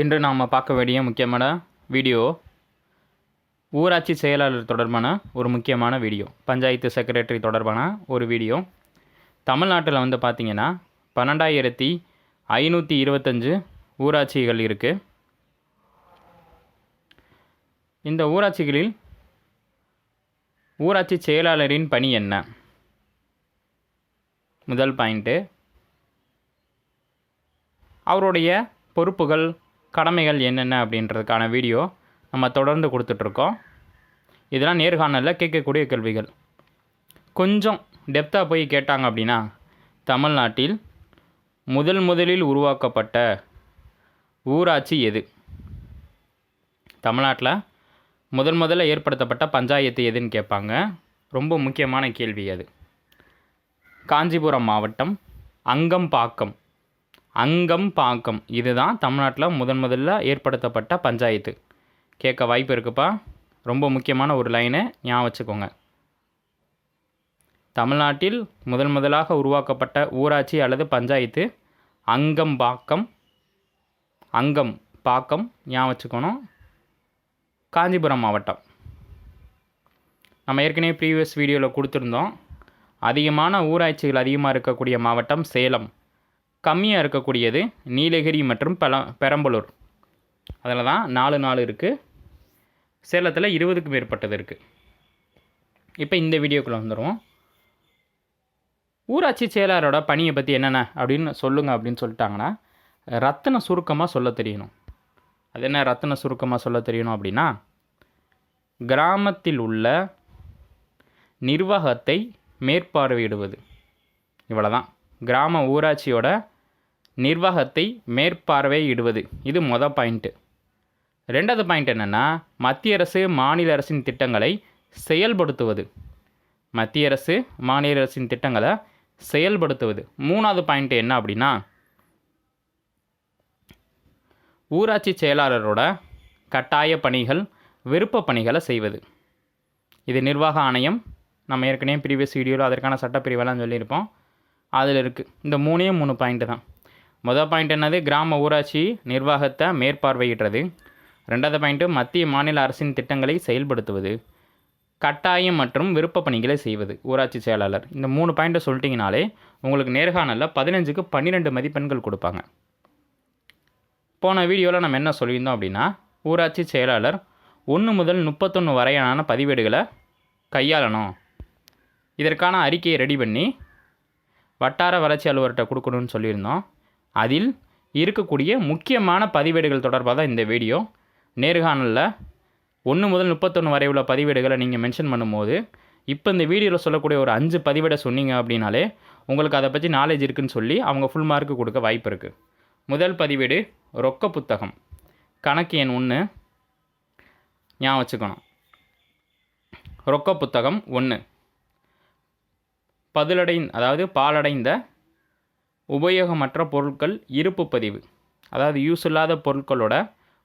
இன்று நாம் பார்க்க வேண்டிய முக்கியமான வீடியோ ஊராட்சி செயலாளர் தொடர்பான ஒரு முக்கியமான வீடியோ பஞ்சாயத்து செக்ரட்டரி தொடர்பான ஒரு வீடியோ. தமிழ்நாட்டில் வந்து பார்த்திங்கன்னா பன்னெண்டாயிரத்தி ஐநூற்றி இருபத்தஞ்சு ஊராட்சிகள் இருக்குது இந்த ஊராட்சிகளில் ஊராட்சி செயலாளரின் பணி என்ன? முதல் பாயிண்ட்டு அவருடைய பொறுப்புகள் கடமைகள் என்னென்ன அப்படின்றதுக்கான வீடியோ நம்ம தொடர்ந்து கொடுத்துட்ருக்கோம். இதெல்லாம் நேர்காணலில் கேட்கக்கூடிய கேள்விகள். கொஞ்சம் டெப்த்தாக போய் கேட்டாங்க அப்படின்னா தமிழ்நாட்டில் முதல் முதலில் உருவாக்கப்பட்ட ஊராட்சி எது? தமிழ்நாட்டில் முதல் முதல்ல ஏற்படுத்தப்பட்ட பஞ்சாயத்து எதுன்னு கேட்பாங்க. ரொம்ப முக்கியமான கேள்வி அது. காஞ்சிபுரம் மாவட்டம் அங்கம்பாக்கம். அங்கம் பாக்கம் இதுதான் தமிழ்நாட்டில் முதன் முதல்ல ஏற்படுத்தப்பட்ட பஞ்சாயத்து. கேட்க வாய்ப்பு இருக்குப்பா. ரொம்ப முக்கியமான ஒரு லைனை ஞாபகம் வச்சுக்கோங்க. தமிழ்நாட்டில் முதன் முதலாக உருவாக்கப்பட்ட ஊராட்சி அல்லது பஞ்சாயத்து அங்கம்பாக்கம் அங்கம் பாக்கம் ஞாபகம் வச்சுக்கணும். காஞ்சிபுரம் மாவட்டம். நம்ம ஏற்கனவே ப்ரீவியஸ் வீடியோவில் கொடுத்துருந்தோம். அதிகமான ஊராட்சிகள் அதிகமாக இருக்கக்கூடிய மாவட்டம் சேலம். கம்மியாக இருக்கக்கூடியது நீலகிரி மற்றும் பல பெரம்பலூர். அதில் தான் நாலு நாலு இருக்குது சேலத்தில் இருபதுக்கும் மேற்பட்டது இருக்குது இப்போ இந்த வீடியோக்குள்ளே வந்துடுவோம் ஊராட்சி செயலாளரோட பணியை பற்றி என்னென்ன அப்படின்னு சொல்லுங்கள் அப்படின்னு சொல்லிட்டாங்கன்னா ரத்தின சுருக்கமாக சொல்ல தெரியணும். அது என்ன ரத்தின சுருக்கமாக சொல்ல தெரியணும் அப்படின்னா கிராமத்தில் உள்ள நிர்வாகத்தை மேற்பார்வையிடுவது. இவ்வளோதான் கிராம ஊராட்சியோட நிர்வாகத்தை மேற்பார்வையிடுவது. இது மொதல் பாயிண்ட்டு ரெண்டாவது பாயிண்ட் என்னென்னா மத்திய அரசு மாநில அரசின் திட்டங்களை செயல்படுத்துவது. மத்திய அரசு மாநில அரசின் திட்டங்களை செயல்படுத்துவது. மூணாவது பாயிண்ட் என்ன அப்படின்னா ஊராட்சி செயலாளரோட கட்டாய பணிகள் விருப்ப பணிகளை செய்வது. இது நிர்வாக ஆணையம். நம்ம ஏற்கனவே ப்ரீவியஸ் வீடியோவில் அதற்கான சட்டப்பிரிவெல்லாம் சொல்லியிருப்போம். அதில் இருக்குது இந்த மூணே மூணு பாயிண்ட்டு தான். மொதல் பாயிண்ட் என்னது? கிராம ஊராட்சி நிர்வாகத்தை மேற்பார்வையிடுறது ரெண்டாவது பாயிண்ட்டு மத்திய மாநில அரசின் திட்டங்களை செயல்படுத்துவது. கட்டாயம் மற்றும் விருப்ப பணிகளை செய்வது. ஊராட்சி செயலாளர். இந்த மூணு பாயிண்ட்டை சொல்லிட்டீங்கனாலே உங்களுக்கு நேர்காணலில் பதினஞ்சுக்கு பன்னிரெண்டு மதிப்பெண்கள் கொடுப்பாங்க. போன வீடியோவில் நம்ம என்ன சொல்லியிருந்தோம் அப்படின்னா ஊராட்சி செயலாளர் ஒன்று முதல் முப்பத்தொன்று வரையான பதிவேடுகளை கையாளணும். இதற்கான அறிக்கையை ரெடி பண்ணி வட்டார வளர்ச்சி அலுவலர்கிட்ட கொடுக்கணும்னு சொல்லியிருந்தோம். அதில் இருக்கக்கூடிய முக்கியமான பதிவேடுகள் தொடர்பாக தான் இந்த வீடியோ. நேர்காணலில் ஒன்று முதல் முப்பத்தொன்று வரை உள்ள பதிவேடுகளை நீங்கள் மென்ஷன் பண்ணும்போது இப்போ இந்த வீடியோவில் சொல்லக்கூடிய ஒரு அஞ்சு பதிவேடை சொன்னீங்க அப்படின்னாலே உங்களுக்கு அதை பற்றி நாலேஜ் இருக்குன்னு சொல்லி அவங்க ஃபுல் மார்க்கு கொடுக்க வாய்ப்பு இருக்குது முதல் பதிவேடு ரொக்க புத்தகம். கணக்கு எண் ஒன்று ஞாபகம் வச்சுக்கணும். ரொக்க புத்தகம் ஒன்று பதிலடை அதாவது பாலடைந்த உபயோகமற்ற பொருட்கள் இருப்பு பதிவு அதாவது யூஸ் இல்லாத பொருட்களோட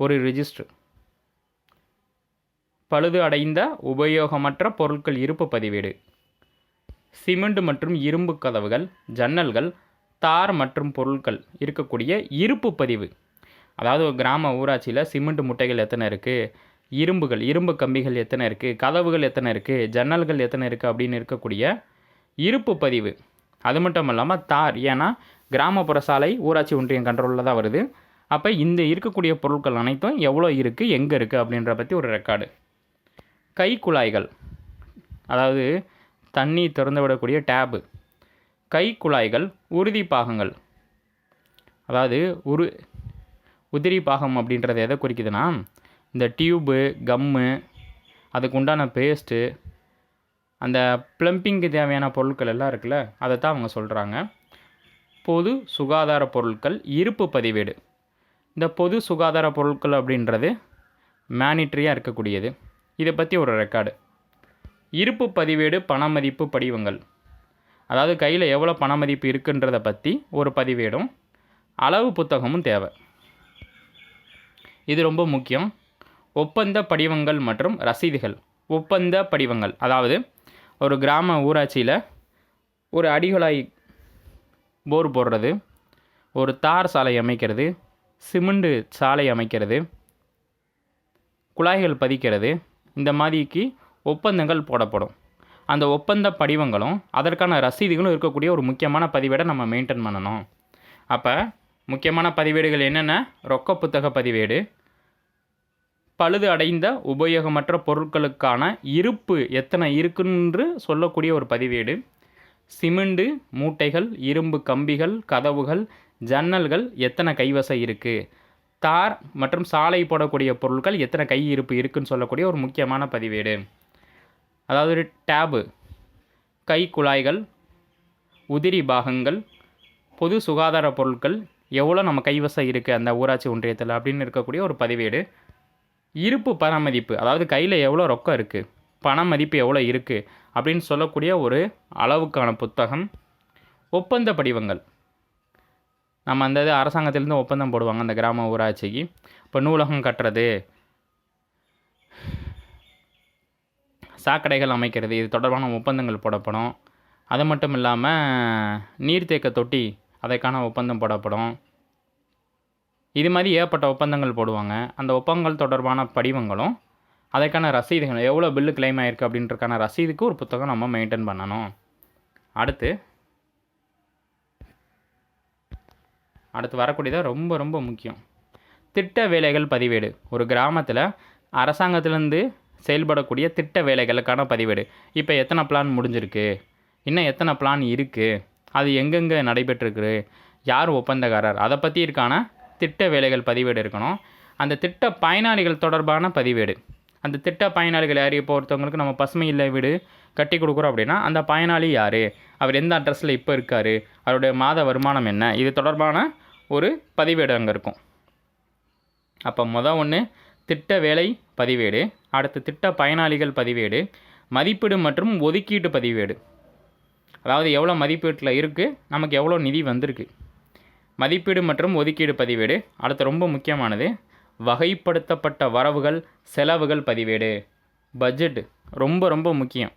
ஒரு ரிஜிஸ்டர் பழுது அடைந்த உபயோகமற்ற பொருட்கள் இருப்பு பதிவேடு. சிமெண்ட் மற்றும் இரும்பு கதவுகள் ஜன்னல்கள் தார் மற்றும் பொருட்கள் இருக்கக்கூடிய இருப்பு பதிவு. அதாவது ஒரு கிராம ஊராட்சியில் சிமெண்ட் முட்டைகள் எத்தனை இருக்குது இரும்புகள் இரும்பு கம்பிகள் எத்தனை இருக்குது கதவுகள் எத்தனை இருக்குது ஜன்னல்கள் எத்தனை இருக்குது அப்படின்னு இருக்கக்கூடிய இருப்பு பதிவு. அது மட்டும் இல்லாமல் தார் ஏன்னா கிராமப்புற சாலை ஊராட்சி ஒன்றியம் கண்ட்ரோலில் தான் வருது. அப்போ இந்த இருக்கக்கூடிய பொருட்கள் அனைத்தும் எவ்வளோ இருக்குது எங்கே இருக்குது அப்படின்ற பற்றி ஒரு ரெக்கார்டு கை குழாய்கள் அதாவது தண்ணி திறந்து விடக்கூடிய டேபு கை குழாய்கள் உறுதி பாகங்கள் அதாவது உரு உதிரி பாகம் அப்படின்றது எதை குறிக்குதுன்னா இந்த டியூபு கம்மு அதுக்கு உண்டான பேஸ்ட்டு அந்த ப்ளம்பிங்க்கு தேவையான பொருட்கள் எல்லாம் இருக்குல்ல அதை தான் அவங்க சொல்கிறாங்க பொது சுகாதார பொருட்கள் இருப்பு பதிவேடு. இந்த பொது சுகாதார பொருட்கள் அப்படின்றது மேனிட்ரியாக இருக்கக்கூடியது. இதை பற்றி ஒரு ரெக்கார்டு இருப்பு பதிவேடு பணமதிப்பு படிவங்கள். அதாவது கையில் எவ்வளோ பணமதிப்பு இருக்குன்றதை பற்றி ஒரு பதிவேடும் அளவு புத்தகமும் தேவை. இது ரொம்ப முக்கியம். ஒப்பந்த படிவங்கள் மற்றும் ரசீதுகள். ஒப்பந்த படிவங்கள். அதாவது ஒரு கிராம ஊராட்சியில் ஒரு அடிகுழாய் போர் போடுறது ஒரு தார் சாலை அமைக்கிறது சிமெண்டு சாலை அமைக்கிறது குழாய்கள் பதிக்கிறது இந்த மாதிரிக்கு ஒப்பந்தங்கள் போடப்படும். அந்த ஒப்பந்த படிவங்களும் அதற்கான ரசீதுகளும் இருக்கக்கூடிய ஒரு முக்கியமான பதிவேடை நம்ம மெயின்டைன் பண்ணணும். அப்போ முக்கியமான பதிவேடுகள் என்னென்ன? ரொக்க புத்தக பதிவேடு பழுது அடைந்த உபயோகமற்ற பொருட்களுக்கான இருப்பு எத்தனை இருக்குன்னு சொல்லக்கூடிய ஒரு பதிவேடு. சிமெண்டு மூட்டைகள் இரும்பு கம்பிகள் கதவுகள் ஜன்னல்கள் எத்தனை கைவசம் இருக்குது தார் மற்றும் சாலை போடக்கூடிய பொருட்கள் எத்தனை கை இருப்பு இருக்குன்னு சொல்லக்கூடிய ஒரு முக்கியமான பதிவேடு. அதாவது ஒரு டேபு கை குழாய்கள் உதிரி பாகங்கள் பொது சுகாதார பொருட்கள் எவ்வளோ நம்ம கைவசம் இருக்குது அந்த ஊராட்சி ஒன்றியத்தில் அப்படின்னு இருக்கக்கூடிய ஒரு பதிவேடு. இருப்பு பராமதிப்பு அதாவது கையில் எவ்வளோ ரொக்கம் இருக்குது பண மதிப்பு எவ்வளோ இருக்குது அப்படின்னு சொல்லக்கூடிய ஒரு அளவுக்கான புத்தகம் ஒப்பந்த படிவங்கள். நம்ம அந்த இது அரசாங்கத்திலேருந்து ஒப்பந்தம் போடுவாங்க அந்த கிராம ஊராட்சிக்கு. இப்போ நூலகம் கட்டுறது சாக்கடைகள் அமைக்கிறது இது தொடர்பான ஒப்பந்தங்கள் போடப்படும். அது மட்டும் இல்லாமல் நீர்த்தேக்க தொட்டி அதற்கான ஒப்பந்தம் போடப்படும். இது மாதிரி ஏகப்பட்ட ஒப்பந்தங்கள் போடுவாங்க. அந்த ஒப்பந்தங்கள் தொடர்பான படிவங்களும் அதற்கான ரசீதுகள் எவ்வளோ பில்லு கிளைம் ஆயிருக்கு அப்படின்றக்கான ரசீதுக்கு ஒரு புத்தகம் நம்ம மெயின்டைன் பண்ணணும். அடுத்து அடுத்து வரக்கூடியதாக ரொம்ப ரொம்ப முக்கியம். திட்ட வேலைகள் பதிவேடு. ஒரு கிராமத்தில் அரசாங்கத்திலேருந்து செயல்படக்கூடிய திட்ட வேலைகளுக்கான பதிவேடு. இப்போ எத்தனை பிளான் முடிஞ்சிருக்கு? இன்னும் எத்தனை பிளான் இருக்குது அது எங்கெங்கே நடைபெற்றிருக்கு? யார் ஒப்பந்தக்காரர்? அதை பற்றி இருக்கான திட்ட வேலைகள் பதிவேடு இருக்கணும். அந்த திட்ட பயனாளிகள் தொடர்பான பதிவேடு. அந்த திட்ட பயனாளிகள் யார்? இப்போ ஒருத்தவங்களுக்கு நம்ம பசுமை இல்லை வீடு கட்டி கொடுக்குறோம் அப்படின்னா அந்த பயனாளி யார்? அவர் எந்த அட்ரஸில் இப்போ இருக்கார்? அவருடைய மாத வருமானம் என்ன? இது தொடர்பான ஒரு பதிவேடு அங்கே இருக்கும். அப்போ மொதல் ஒன்று திட்ட வேலை பதிவேடு. அடுத்து திட்ட பயனாளிகள் பதிவேடு. மதிப்பீடு மற்றும் ஒதுக்கீட்டு பதிவேடு. அதாவது எவ்வளோ மதிப்பீட்டில் இருக்குது நமக்கு எவ்வளோ நிதி வந்திருக்கு? மதிப்பீடு மற்றும் ஒதுக்கீடு பதிவேடு. அடுத்து ரொம்ப முக்கியமானது வகைப்படுத்தப்பட்ட வரவுகள் செலவுகள் பதிவேடு. பட்ஜெட் ரொம்ப ரொம்ப முக்கியம்.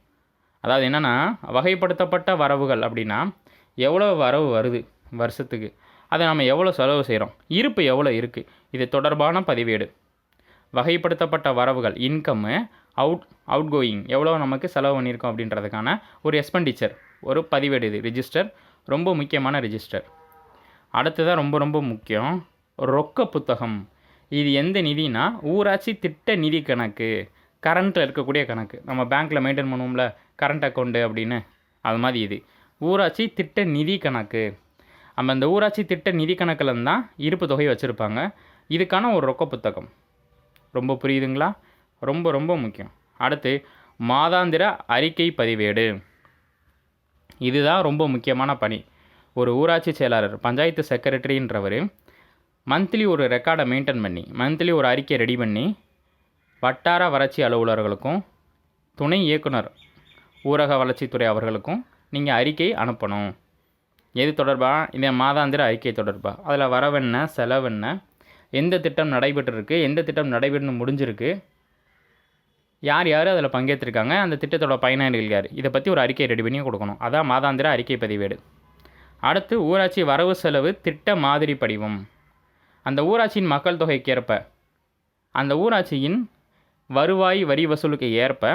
அதாவது என்னென்னா வகைப்படுத்தப்பட்ட வரவுகள் அப்படின்னா எவ்வளோ வரவு வருது வருஷத்துக்கு? அதை நம்ம எவ்வளோ செலவு செய்கிறோம் இருப்பு எவ்வளோ இருக்குது இது தொடர்பான பதிவேடு. வகைப்படுத்தப்பட்ட வரவுகள் இன்கம்மு அவுட் அவுட் கோயிங் எவ்வளோ நமக்கு செலவு பண்ணியிருக்கோம் அப்படின்றதுக்கான ஒரு எக்ஸ்பெண்டிச்சர் ஒரு பதிவேடு இது ரிஜிஸ்டர் ரொம்ப முக்கியமான ரிஜிஸ்டர் அடுத்ததாக ரொம்ப ரொம்ப முக்கியம் ரொக்க புத்தகம். இது எந்த நிதினா ஊராட்சி திட்ட நிதி கணக்கு. கரண்ட்டில் இருக்கக்கூடிய கணக்கு. நம்ம பேங்க்கில் மெயின்டைன் பண்ணுவோம்ல கரண்ட் அக்கௌண்ட்டு அப்படின்னு. அது மாதிரி இது. ஊராட்சி திட்ட நிதி கணக்கு. நம்ம இந்த ஊராட்சி திட்ட நிதி கணக்கில் தான் இருப்பு தொகை வச்சுருப்பாங்க. இதுக்கான ஒரு ரொக்க புத்தகம். ரொம்ப புரியுதுங்களா? ரொம்ப ரொம்ப முக்கியம். அடுத்து மாதாந்திர அறிக்கை பதிவேடு. இதுதான் ரொம்ப முக்கியமான பணி. ஒரு ஊராட்சி செயலாளர் பஞ்சாயத்து செக்ரட்டரின்றவர் மந்த்லி ஒரு ரெக்கார்டை மெயின்டைன் பண்ணி மந்த்லி ஒரு அறிக்கை ரெடி பண்ணி வட்டார வளர்ச்சி அலுவலர்களுக்கும் துணை இயக்குனர் ஊரக வளர்ச்சித்துறை அவர்களுக்கும் நீங்கள் அறிக்கை அனுப்பணும். எது தொடர்பாக இந்த மாதாந்திர அறிக்கை தொடர்பாக அதில் வரவென்ன செலவென்ன? எந்த திட்டம் நடைபெற்றிருக்கு? எந்த திட்டம் நடைபெற்று முடிஞ்சிருக்கு? யார் யார் அதில் பங்கேற்றிருக்காங்க? அந்த திட்டத்தோட பயனாளிகள் யார்? இதை பற்றி ஒரு அறிக்கை ரெடி பண்ணி கொடுக்கணும். அதான் மாதாந்திர அறிக்கை பதிவேடு. அடுத்து ஊராட்சி வரவு செலவு திட்ட மாதிரி படிவம். அந்த ஊராட்சியின் மக்கள் தொகைக்கு ஏற்ப அந்த ஊராட்சியின் வருவாய் வரி வசூலுக்கு ஏற்ப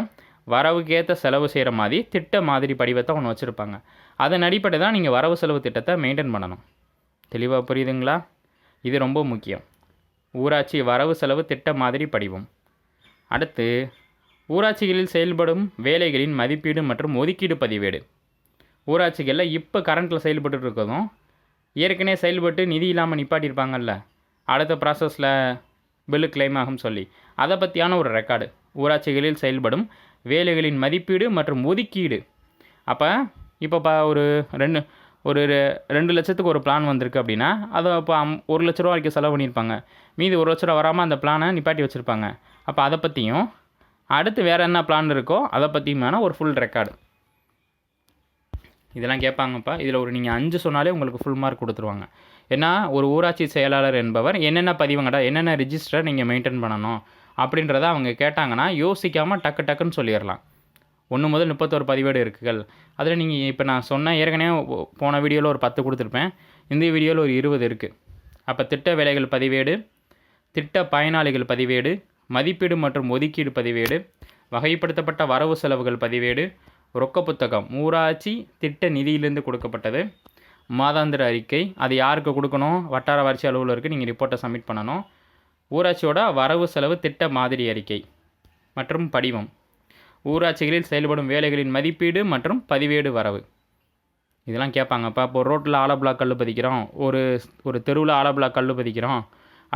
வரவுக்கேற்ற செலவு செய்கிற மாதிரி திட்ட மாதிரி படிவத்தை ஒன்று வச்சுருப்பாங்க. அதன் அடிப்படை தான் நீங்கள் வரவு செலவு திட்டத்தை மெயின்டைன் பண்ணணும். தெளிவாக புரியுதுங்களா? இது ரொம்ப முக்கியம். ஊராட்சி வரவு செலவு திட்ட மாதிரி படிவம். அடுத்து ஊராட்சிகளில் செயல்படும் வேலைகளின் மதிப்பீடு மற்றும் ஒதுக்கீடு பதிவேடு. ஊராட்சிகளில் இப்போ கரண்ட்டில் செயல்பட்டு இருக்கதும் ஏற்கனவே செயல்பட்டு நிதி இல்லாமல் நிப்பாட்டியிருப்பாங்கல்ல. அடுத்த ப்ராசஸில் பில்லு கிளைம் ஆகும் சொல்லி. அதை பற்றியான ஒரு ரெக்கார்டு ஊராட்சிகளில் செயல்படும் வேலைகளின் மதிப்பீடு மற்றும் ஒதுக்கீடு. அப்போ இப்போ ப ஒரு ரெண்டு ஒரு ரெண்டு லட்சத்துக்கு ஒரு பிளான் வந்திருக்கு அப்படின்னா அதை இப்போ அம் ஒரு லட்ச ரூபா வரைக்கும் செலவு பண்ணியிருப்பாங்க. மீதி ஒரு லட்ச ரூபா வராமல் அந்த பிளானை நிப்பாட்டி வச்சுருப்பாங்க. அப்போ அதை பற்றியும் அடுத்து வேறு என்ன பிளான் இருக்கோ அதை பற்றியுமான ஒரு ஃபுல் ரெக்கார்டு இதெல்லாம் கேட்பாங்கப்பா. இதில் ஒரு நீங்கள் அஞ்சு சொன்னாலே உங்களுக்கு ஃபுல் மார்க் கொடுத்துருவாங்க. ஏன்னா ஒரு ஊராட்சி செயலாளர் என்பவர் என்னென்ன பதிவுங்கடா என்னென்ன ரிஜிஸ்டர் நீங்கள் மெயின்டைன் பண்ணணும் அப்படின்றத அவங்க கேட்டாங்கன்னா யோசிக்காமல் டக்கு டக்குன்னு சொல்லிடலாம். ஒன்று முதல் முப்பத்தோரு பதிவேடு இருக்குகள். அதில் நீங்கள் இப்போ நான் சொன்ன ஏற்கனவே போன வீடியோவில் ஒரு பத்து கொடுத்துருப்பேன். இந்த வீடியோவில் ஒரு இருபது இருக்குது அப்போ திட்ட வேலைகள் பதிவேடு திட்ட பயனாளிகள் பதிவேடு மதிப்பீடு மற்றும் ஒதுக்கீடு பதிவேடு வகைப்படுத்தப்பட்ட வரவு செலவுகள் பதிவேடு ரொக்க புத்தகம் ஊராட்சி திட்ட நிதியிலிருந்து கொடுக்கப்பட்டது. மாதாந்திர அறிக்கை அது யாருக்கு கொடுக்கணும்? வட்டார வளர்ச்சி அலுவலருக்கு நீங்கள் ரிப்போர்ட்டை சப்மிட் பண்ணணும். ஊராட்சியோட வரவு செலவு திட்ட மாதிரி அறிக்கை மற்றும் படிவம். ஊராட்சிகளில் செயல்படும் வேலைகளின் மதிப்பீடு மற்றும் பதிவேடு வரவு. இதெல்லாம் கேட்பாங்கப்பா இப்போ ரோட்டில் ஆலப்புழா கல் பதிக்கிறோம். ஒரு ஒரு தெருவில் ஆலப்புழா கல் பதிக்கிறோம்.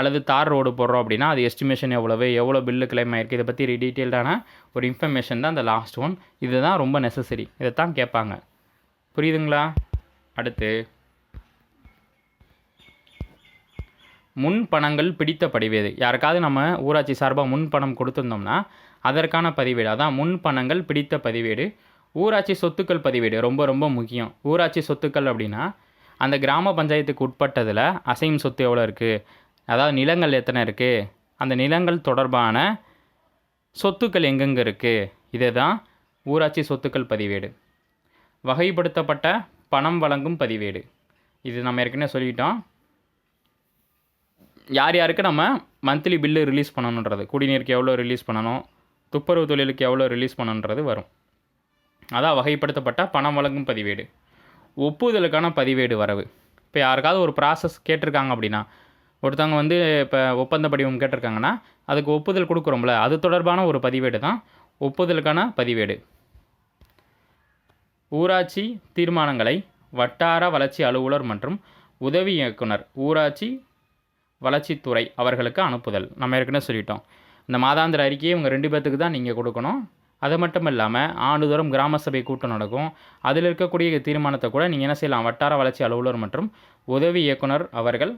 அல்லது தார் ரோடு போடுறோம் அப்படின்னா அது எஸ்டிமேஷன் எவ்வளவு எவ்வளோ பில்லு கிளைம் ஆயிருக்கு இதை பற்றி டீட்டெயில்டான ஒரு இன்ஃபர்மேஷன் தான் அந்த லாஸ்ட் ஒன் இதுதான் ரொம்ப நெசசரி இதை தான் கேட்பாங்க. புரியுதுங்களா? அடுத்து முன் பணங்கள் பிடித்த பதிவேடு யாருக்காவது நம்ம ஊராட்சி சார்பாக முன் பணம் கொடுத்துருந்தோம்னா அதற்கான பதிவேடு. அதான் முன் பணங்கள் பிடித்த பதிவேடு. ஊராட்சி சொத்துக்கள் பதிவேடு ரொம்ப ரொம்ப முக்கியம். ஊராட்சி சொத்துக்கள் அப்படின்னா அந்த கிராம பஞ்சாயத்துக்கு உட்பட்டதில் அசையும் சொத்து எவ்வளோ இருக்குது அதாவது நிலங்கள் எத்தனை இருக்குது அந்த நிலங்கள் தொடர்பான சொத்துக்கள் எங்கெங்கே இருக்குது இதை தான் ஊராட்சி சொத்துக்கள் பதிவேடு. வகைப்படுத்தப்பட்ட பணம் வழங்கும் பதிவேடு. இது நம்ம ஏற்கனவே சொல்லிட்டோம். யார் யாருக்கு நம்ம மந்த்லி பில்லு ரிலீஸ் பண்ணணுன்றது குடிநீருக்கு எவ்வளோ ரிலீஸ் பண்ணணும் துப்புரவு தொழிலுக்கு எவ்வளோ ரிலீஸ் பண்ணணுன்றது வரும். அதான் வகைப்படுத்தப்பட்ட பணம் வழங்கும் பதிவேடு. ஒப்புதலுக்கான பதிவேடு வரவு. இப்போ யாருக்காவது ஒரு ப்ராசஸ் கேட்டிருக்காங்க அப்படின்னா ஒருத்தவங்க வந்து இப்போ ஒப்பந்த படிவம் கேட்டிருக்காங்கன்னா அதுக்கு ஒப்புதல் கொடுக்குறோம்ல அது தொடர்பான ஒரு பதிவேடு தான். ஒப்புதலுக்கான பதிவேடு. ஊராட்சி தீர்மானங்களை வட்டார வளர்ச்சி அலுவலர் மற்றும் உதவி இயக்குனர் ஊராட்சி வளர்ச்சித்துறை அவர்களுக்கு அனுப்புதல். நம்ம ஏற்கனவே சொல்லிட்டோம். இந்த மாதாந்திர அறிக்கையை இவங்க ரெண்டு பேர்த்துக்கு தான் நீங்கள் கொடுக்கணும். அது மட்டும் இல்லாமல் ஆண்டுதோறும் கிராம சபை கூட்டம் நடக்கும். அதில் இருக்கக்கூடிய தீர்மானத்தை கூட நீங்கள் என்ன செய்யலாம்? வட்டார வளர்ச்சி அலுவலர் மற்றும் உதவி இயக்குனர் அவர்கள்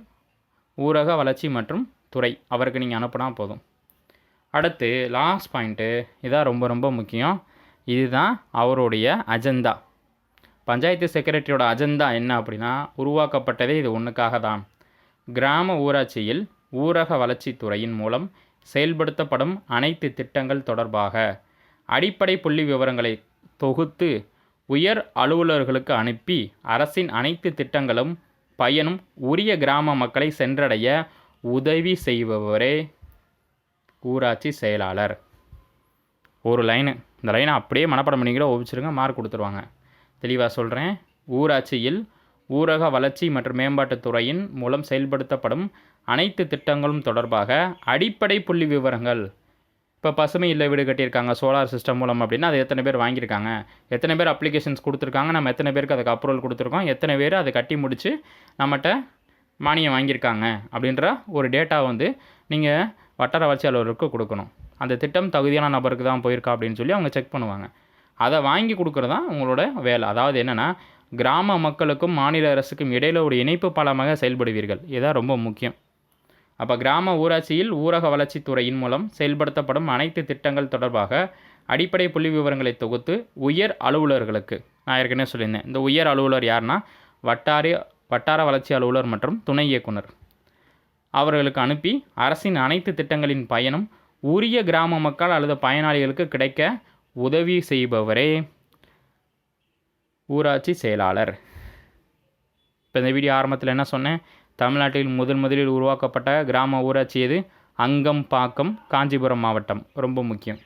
ஊரக வளர்ச்சி மற்றும் துறை அவருக்கு நீங்கள் அனுப்புனா போதும். அடுத்து லாஸ்ட் பாயிண்ட்டு இதான் ரொம்ப ரொம்ப முக்கியம். இதுதான் அவருடைய அஜெண்டா பஞ்சாயத்து செக்ரட்டரியோட அஜெண்டா என்ன அப்படின்னா உருவாக்கப்பட்டதே இது ஒன்றுக்காக தான். கிராம ஊராட்சியில் ஊரக வளர்ச்சித்துறையின் மூலம் செயல்படுத்தப்படும் அனைத்து திட்டங்கள் தொடர்பாக அடிப்படை புள்ளி விவரங்களை தொகுத்து உயர் அலுவலர்களுக்கு அனுப்பி அரசின் அனைத்து திட்டங்களும் பயனும் உரிய கிராம மக்களை சென்றடைய உதவி செய்பவரே ஊராட்சி செயலாளர். ஒரு லைனு இந்த லைனை அப்படியே மனப்பாடம் பண்ணிக்கிற ஒப்பிச்சிருங்க மார்க் கொடுத்துருவாங்க. தெளிவாக சொல்கிறேன் ஊராட்சியில் ஊரக வளர்ச்சி மற்றும் மேம்பாட்டுத் துறையின் மூலம் செயல்படுத்தப்படும் அனைத்து திட்டங்களும் தொடர்பாக அடிப்படை புள்ளி விவரங்கள் இப்போ பசுமை இல்லை வீடு கட்டியிருக்காங்க சோலார் சிஸ்டம் மூலம் அப்படின்னா அது எத்தனை பேர் வாங்கியிருக்காங்க? எத்தனை பேர் அப்ளிகேஷன்ஸ் கொடுத்துருக்காங்க? நம்ம எத்தனை பேருக்கு அதுக்கு அப்ரூவல் கொடுத்துருக்கோம்? எத்தனை பேர் அதை கட்டி முடித்து நம்மகிட்ட மானியம் வாங்கியிருக்காங்க? அப்படின்ற ஒரு டேட்டா வந்து நீங்கள் வட்டார வளர்ச்சி அலுவலருக்கு கொடுக்கணும். அந்த திட்டம் தகுதியான நபருக்கு தான் போயிருக்கா அப்படின்னு சொல்லி அவங்க செக் பண்ணுவாங்க. அதை வாங்கி கொடுக்குறது தான் உங்களோட வேலை. அதாவது என்னென்னா கிராம மக்களுக்கும் மாநில அரசுக்கும் இடையில ஒரு இணைப்பு பாலமாக செயல்படுவீர்கள். இதுதான் ரொம்ப முக்கியம். அப்போ கிராம ஊராட்சியில் ஊரக வளர்ச்சித்துறையின் மூலம் செயல்படுத்தப்படும் அனைத்து திட்டங்கள் தொடர்பாக அடிப்படை புள்ளி விவரங்களை தொகுத்து உயர் அலுவலர்களுக்கு நான் ஏற்கனவே சொல்லியிருந்தேன் இந்த உயர் அலுவலர் யாருன்னா வட்டார வட்டார வளர்ச்சி அலுவலர் மற்றும் துணை இயக்குனர். அவர்களுக்கு அனுப்பி அரசின் அனைத்து திட்டங்களின் பயனும் உரிய கிராம மக்கள் அல்லது பயனாளிகளுக்கு கிடைக்க உதவி செய்பவரே ஊராட்சி செயலாளர். இப்போ இந்த வீடியோ ஆரம்பத்தில் என்ன சொன்னேன்? தமிழ்நாட்டில் முதன் முதலில் உருவாக்கப்பட்ட கிராம ஊராட்சி எது? அங்கம்பாக்கம் காஞ்சிபுரம் மாவட்டம். ரொம்ப முக்கியம்.